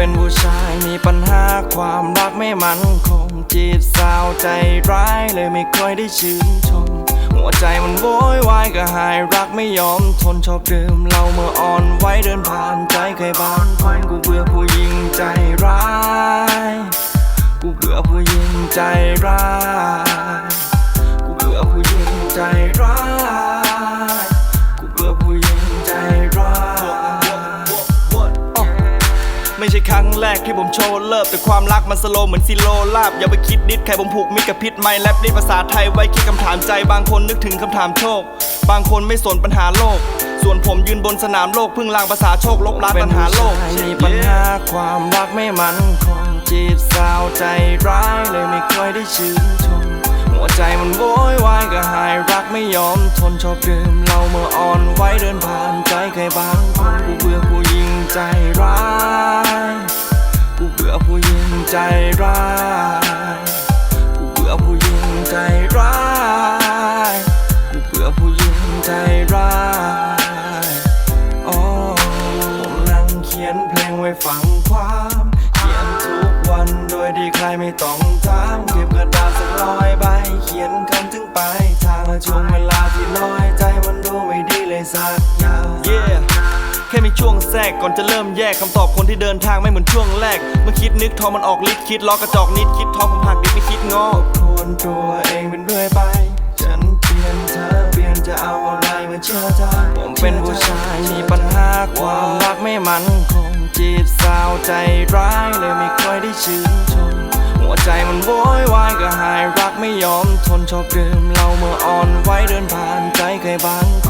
ป็นผู้ชายมีปัญหาความรักไม่มั่นคง จีบสาวใจร้ายเลยไม่ค่อยได้ชื่นชม หัวใจมันโวยวายก็หายรักไม่ยอมทนชอบดื่มเหล้าเมื่ออ่อนไว้เดินผ่านใจใครบางคนกูเบื่อผู้หญิงใจร้าย กูเบื่อผู้หญิงใจร้าย แรกที่ผมโชว์เลิฟแต่ความรักมันสโลเหมือนซิโลลาบ อย่าไปคิดนิดใครผมผูกมิตรกับพิษไม่แลบนี่ภาษาไทยไว้คิดคำถามใจ บางคนนึกถึงคำถามโชค บางคนไม่สนปัญหาโลก ส่วนผมยืนบนสนามโลกพึ่งลางภาษาโชคลบล้างปัญหาโลกมีปัญหาความรักไม่มันคงจีบสาวใจร้ายเลยไม่ค่อยได้ชื่นชมหัวใจมันโวยวายก็หายรักไม่ยอมทนชอบดื่มเหล้าเมื่ออ่อนไว้เดินผ่านใจใครบางคนกูเบื่อผู้หญิงใจร้าย ยไม่ต้องถามเก็บกระดาษสักร้อยใบ เขียนคำถึงปลายทางและช่วงเวลาที่น้อยใจมันดูไม่ดีเลยสักอย่าง yeah แค่มีช่วงแทรกก่อนจะเริ่มแยกคำตอบคนที่เดินทางไม่เหมือนช่วงแรกเมื่อคิดนึกทอมันออกฤทธิ์คิดล้อกระจอกนิดคิดทอผมหักดิบไม่คิดงอคนตัวเองเป็นเรื่อยไปฉันเปลี่ยนเธอเปลี่ยนจะเอาอะไรมาเชื่อใจผมเป็นผู้ชายมีปัญหาความรักไม่มันคงจีบสาวใจร้ายเลยไม่ค่อยได้ชื่นชม หัวใจมันโวยวายก็หายรักไม่ยอมทนชอบดื่มเหล้าเมื่ออ่อนไว้เดินผ่านใจใครบางคน